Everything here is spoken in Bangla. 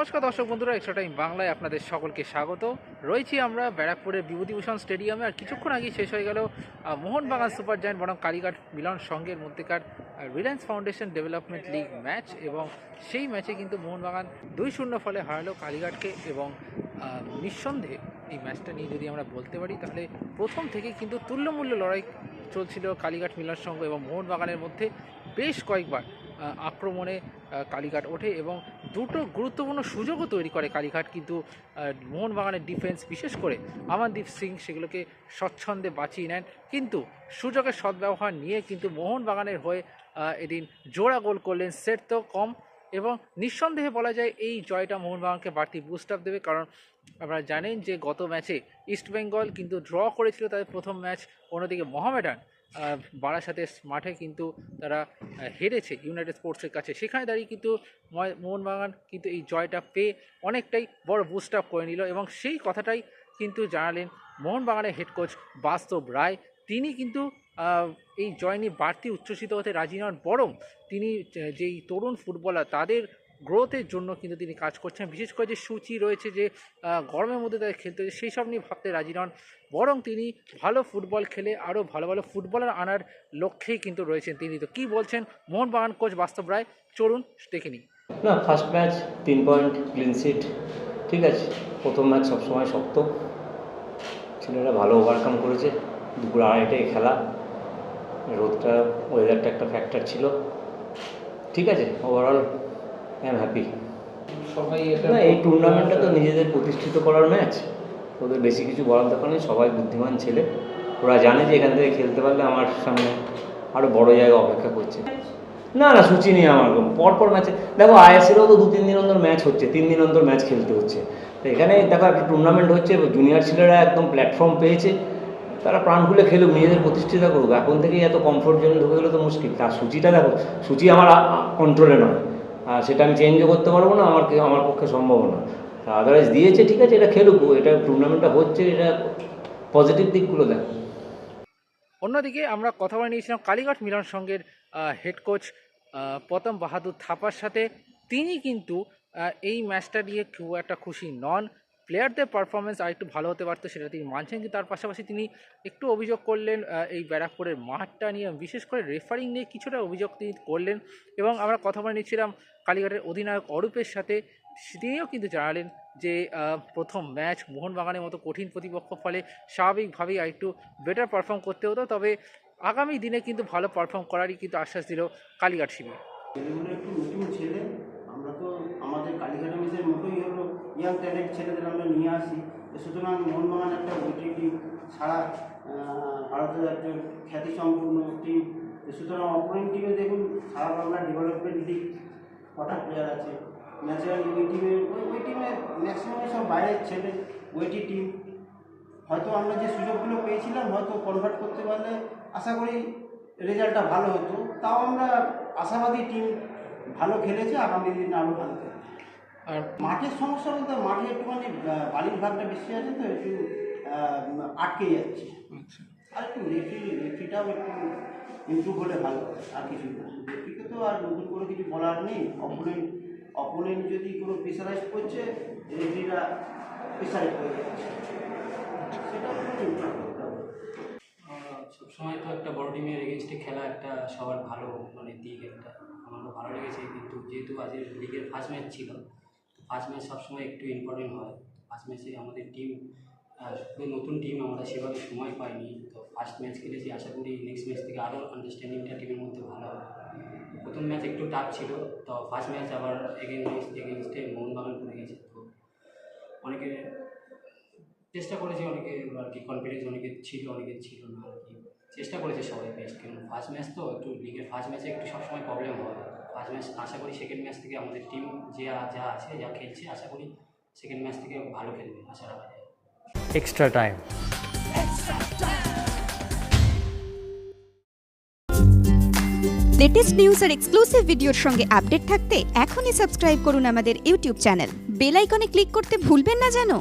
নমস্কার দর্শক বন্ধুরা এক্সট্রা টাইম বাংলায় আপনাদের সকলকে স্বাগত। রয়েছি আমরা ব্যারাকপুরের বিভূতিভূষণ স্টেডিয়ামে, আর কিছুক্ষণ আগে শেষ হয়ে গেল মোহনবাগান সুপার জায়ান্ট বনাম কালীঘাট মিলন সংঘের মধ্যেকার Reliance Foundation development league match এবং সেই ম্যাচে কিন্তু মোহনবাগান দুই শূন্য ফলে হারালো কালীঘাটকে, এবং নিঃসন্দেহে এই ম্যাচটা নিয়ে যদি আমরা বলতে পারি, তাহলে প্রথম থেকে কিন্তু তুল্যমূল্য লড়াই চলছিল কালীঘাট মিলন সংঘ এবং মোহনবাগানের মধ্যে বেশ কয়েকবার আক্রমণে কালীঘাট ওঠে, এবং দুটো গুরুত্বপূর্ণ সুযোগও তৈরি করে কালীঘাট, কিন্তু মোহনবাগানের ডিফেন্স বিশেষ করে আমানদীপ সিং সেগুলোকে স্বচ্ছন্দে বাঁচিয়ে নেন। কিন্তু সুযোগের সদ্ব্যবহার নিয়ে কিন্তু মোহনবাগানের হয়ে এদিন জোড়া গোল করলেন সেট তো কম এবং নিঃসন্দেহে বলা যায় এই জয়টা মোহনবাগানকে বাড়তি বুস্ট আপ দেবে। কারণ আপনারা জানেন যে গত ম্যাচে ইস্টবেঙ্গল কিন্তু ড্র করেছিল, তাদের প্রথম ম্যাচ অন্যদিকে মোহামেডান বারাসাতের মাঠে কিন্তু তারা হেরেছে ইউনাইটেড স্পোর্টসের কাছে। সেখানে দাঁড়িয়ে কিন্তু মোহনবাগান কিন্তু এই জয়টা পেয়ে অনেকটাই বড় বুস্ট আপ করে নিল এবং সেই কথাটাই কিন্তু জানালেন মোহনবাগানের হেড কোচ বাস্তব রায়। তিনি কিন্তু এই জয় নিয়ে বাড়তি উচ্ছ্বসিত হতে রাজি নন, বরং তিনি যেই তরুণ ফুটবলার তাদের গ্রোথের জন্য কিন্তু তিনি কাজ করছেন। বিশেষ করে যে সূচি রয়েছে যে গরমের মধ্যে তাদের খেলতে হচ্ছে, সেই সব নিয়ে ভাবতে রাজি নন। বরং তিনি ভালো ফুটবল খেলে আরও ভালো ভালো ফুটবলার আনার লক্ষ্যেই কিন্তু রয়েছেন তিনি। তো কী বলছেন মোহনবাগান কোচ বাস্তব রায়? চলুন দেখে নিই। না ফার্স্ট ম্যাচ তিন পয়েন্ট ক্লিন সিট ঠিক আছে। প্রথম ম্যাচ সবসময় শক্ত। ছেলেরা ভালো ওভারকাম করেছে। দুপুর আড়াইটায় খেলা। রোদটা ওয়েদারটা একটা ফ্যাক্টর ছিল। ঠিক আছে ওভারঅল আই এম হ্যাপি সবাই না এই টুর্নামেন্টটা তো নিজেদের প্রতিষ্ঠিত করার ম্যাচ ওদের বেশি কিছু বলার দরকার নেই সবাই বুদ্ধিমান ছেলে। ওরা জানে যে এখান থেকে খেলতে পারলে আমার সামনে আরও বড় জায়গা অপেক্ষা করছে। না না সূচি নেই আমার পরপর ম্যাচে দেখো আইএসএলও তো দু তিন দিন অন্তর ম্যাচ হচ্ছে তিন দিন অন্তর ম্যাচ খেলতে হচ্ছে। তো এখানে দেখো একটা টুর্নামেন্ট হচ্ছে জুনিয়র ছেলেরা একদম প্ল্যাটফর্ম পেয়েছে। তারা প্রাণ খুলে খেলুক নিজেদের প্রতিষ্ঠিতা করুক। এখন থেকেই এত কমফোর্ট জোনে ঢুকে গেলে তো মুশকিল। তার সূচিটা দেখো সূচি আমার কন্ট্রোলে নয়। সেটা আমি চেঞ্জও করতে পারব না, আমার আমার পক্ষে সম্ভব না। আদারওয়াইজ দিয়েছে, ঠিক আছে, এটা খেলুক, এটা টুর্নামেন্টটা হচ্ছে, এটা পজিটিভ দিকগুলো দেখ। অন্যদিকে আমরা কথা বলে নিয়েছিলাম কালীঘাট মিলন সঙ্গের হেড কোচ প্রথম বাহাদুর থাপার সাথে। তিনি কিন্তু এই ম্যাচটা নিয়ে খুব একটা খুশি নন। প্লেয়ারদের পারফরমেন্স আর একটু ভালো হতে পারতো, সেটা তিনি মানছেন। কিন্তু তার পাশাপাশি তিনি একটু অভিযোগ করলেন এই ব্যারাকপুরের মাঠটা নিয়ে, বিশেষ করে রেফারিং নিয়ে কিছুটা অভিযোগ তিনি করলেন। এবং আমরা কথা বলে নিচ্ছিলাম কালীঘাটের অধিনায়ক অরূপের সাথে। তিনিও কিন্তু জানালেন যে প্রথম ম্যাচ মোহনবাগানের মতো কঠিন প্রতিপক্ষ ফলে স্বাভাবিকভাবেই একটু বেটার পারফর্ম করতে হতো। তবে আগামী দিনে কিন্তু ভালো পারফর্ম করারই কিন্তু আশ্বাস দিল কালীঘাট শিবির। একটু ইয়াং ট্যালেন্ট ছেলেদের আমরা নিয়ে আসি। সুতরাং মোহনবাগান একটা ওটি টিম সারা ভারতের একজন খ্যাতিসম্পন্ন টিম সুতরাং অপোনেন্ট টিমে দেখুন, সারা বাংলা ডেভেলপমেন্ট লিগ কটা প্লেয়ার আছে। ন্যাচারালি ওই টিমে ওই ওই টিমে ম্যাক্সিমাম সব বাইরের ছেলে ওইটি টিম হয়তো আমরা যে সুযোগগুলো পেয়েছিলাম, হয়তো কনভার্ট করতে পারলে আশা করি রেজাল্টটা ভালো হতো। তাও আমরা আশাবাদী টিম ভালো খেলেছে, আগামী দিন আরও ভালো খেলবে। আর মাঠের সমস্যা বলতে মাঠে একটুখানি বালির ভাগটা বেশি আছে তো একটু আটকে যাচ্ছে। আচ্ছা। আর একটু রেফ্রি রেফ্রিটাও একটু ইমপ্রুভ হলে ভালো হয় আর কিছু না। রেফ্রিকে তো আর নতুন করে কিছু বলার নেই। অপোনেন্ট অপোনেন্ট যদি কোনো প্রেশারাইজ করছে রেফ্রিরা প্রেশারাইজ করে যাচ্ছে। সেটা ইমপ্রুভ করতে হবে। সবসময় তো একটা বড় টিমের এগেনস্টে খেলা একটা সবার ভালো মানে দিক একটা। আমারও ভালো লেগেছে কিন্তু যেহেতু আজকের লিগের ফার্স্ট ম্যাচ ছিল ফার্স্ট ম্যাচ সবসময় একটু ইম্পর্টেন্ট হয়। ফার্স্ট ম্যাচে আমাদের টিম নতুন টিম আমরা সেভাবে সময় পাইনি। তো ফার্স্ট ম্যাচ খেলেছি, আশা করি নেক্সট ম্যাচ থেকে আরও আন্ডারস্ট্যান্ডিংটা টিমের মধ্যে ভালো হবে। প্রথম ম্যাচ একটু টাফ ছিল, তো ফার্স্ট ম্যাচ আবার এগেনস্ট এগেনস্টে মোহনবাগান পড়ে গেছে। তো অনেকে চেষ্টা করেছে অনেকে আর কি কনফিডেন্স অনেকে ছিল অনেকে ছিল না আর কি। চেষ্টা করেছে সবাই বেস্ট কিন্তু ফার্স্ট ম্যাচ তো একটু লিগের ফার্স্ট ম্যাচে একটু সবসময় প্রবলেম হয়। ফার্স্ট ম্যাচ আশা করি সেকেন্ড ম্যাচ থেকে আমাদের টিম যে যা আছে যা খেলছে আশা করি সেকেন্ড ম্যাচ থেকে ভালো খেলবে আশা রাখা যায়। Extra time. লেটেস্ট নিউজ আর এক্সক্লুসিভ ভিডিওর সঙ্গে আপডেট থাকতে এখনই সাবস্ক্রাইব করুন আমাদের ইউটিউব চ্যানেল বেল আইকনে ক্লিক করতে ভুলবেন না জানো